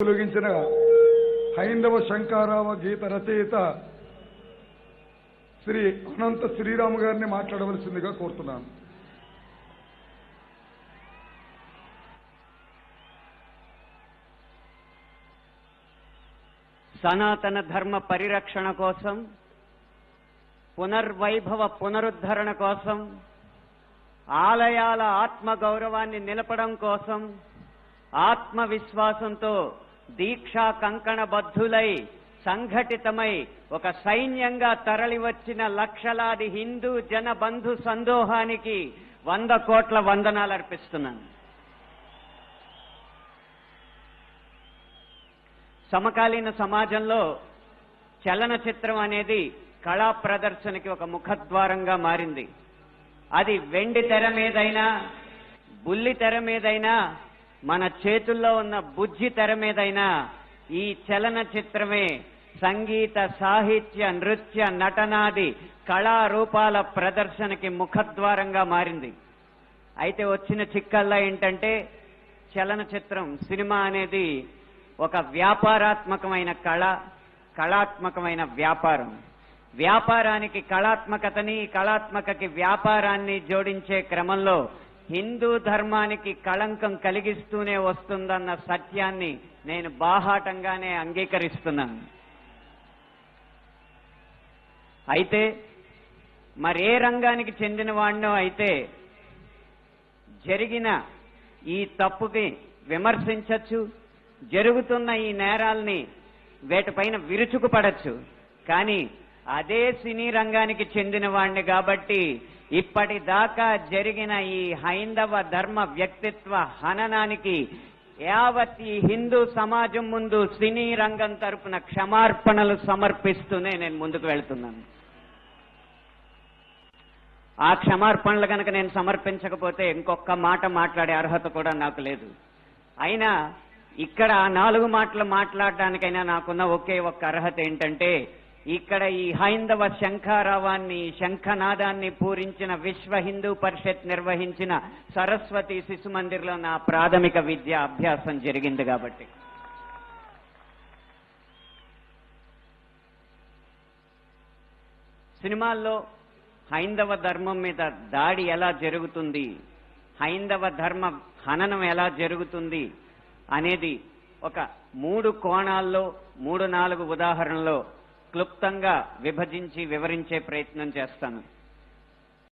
తొలగించిన హైందవ శంకారావ గీత రచయిత శ్రీ అనంత శ్రీరాము గారిని మాట్లాడవలసిందిగా కోరుతున్నాను. సనాతన ధర్మ పరిరక్షణ కోసం పునర్వైభవ పునరుద్ధరణ కోసం ఆలయాల ఆత్మ గౌరవాన్ని నిలపడం కోసం ఆత్మవిశ్వాసంతో దీక్షా కంకణ బద్ధులై సంఘటితమై ఒక సైన్యంగా తరలివచ్చిన లక్షలాది హిందూ జన బంధు సందోహానికి వంద కోట్ల వందనాలు అర్పిస్తున్నాను సమకాలీన సమాజంలో చలనచిత్రం అనేది కళా ప్రదర్శనకి ఒక ముఖద్వారంగా మారింది. అది వెండి తెర మీదైనా బుల్లి తెర మీదైనా మన చేతుల్లో ఉన్న బుజ్జి తెర మీదైనా ఈ చలనచిత్రమే సంగీత సాహిత్య నృత్య నటనాది కళారూపాల ప్రదర్శనకి ముఖద్వారంగా మారింది. అయితే వచ్చిన చిక్కల్లా ఏంటంటే చలనచిత్రం సినిమా అనేది ఒక వ్యాపారాత్మకమైన కళ కళాత్మకమైన వ్యాపారం. వ్యాపారానికి కళాత్మకతని కళాత్మకకి వ్యాపారాన్ని జోడించే క్రమంలో హిందూ ధర్మానికి కళంకం కలిగిస్తూనే వస్తుందన్న సత్యాన్ని నేను బాహాటంగానే అంగీకరిస్తున్నాను. అయితే మరే రంగానికి చెందిన వాడినో అయితే జరిగిన ఈ తప్పుకి విమర్శించచ్చు జరుగుతున్న ఈ నేరాల్ని వేటిపైన విరుచుకుపడచ్చు. కానీ అదే సినీ రంగానికి చెందిన వాణ్ణి కాబట్టి ఇప్పటిదాకా జరిగిన ఈ హైందవ ధర్మ వ్యక్తిత్వ హననానికి యావత్ ఈ హిందూ సమాజం ముందు సినీ రంగం తరపున క్షమార్పణలు సమర్పిస్తూనే నేను ముందుకు వెళ్తున్నాను. ఆ క్షమార్పణలు కనుక నేను సమర్పించకపోతే ఇంకొక మాట మాట్లాడే అర్హత కూడా నాకు లేదు. అయినా ఇక్కడ ఆ నాలుగు మాటలు మాట్లాడడానికైనా నాకున్న ఒకే ఒక్క అర్హత ఏంటంటే ఇక్కడ ఈ హైందవ శంఖారావాన్ని శంఖనాదాన్ని పూరించిన విశ్వ హిందూ పరిషత్ నిర్వహించిన సరస్వతి శిశు మందిర్లో నా ప్రాథమిక విద్య అభ్యాసం జరిగింది కాబట్టి. సినిమాల్లో హైందవ ధర్మం మీద దాడి ఎలా జరుగుతుంది హైందవ ధర్మ హననం ఎలా జరుగుతుంది అనేది ఒక మూడు కోణాల్లో మూడు నాలుగు ఉదాహరణలో క్లుప్తంగా విభజించి వివరించే ప్రయత్నం చేస్తాను.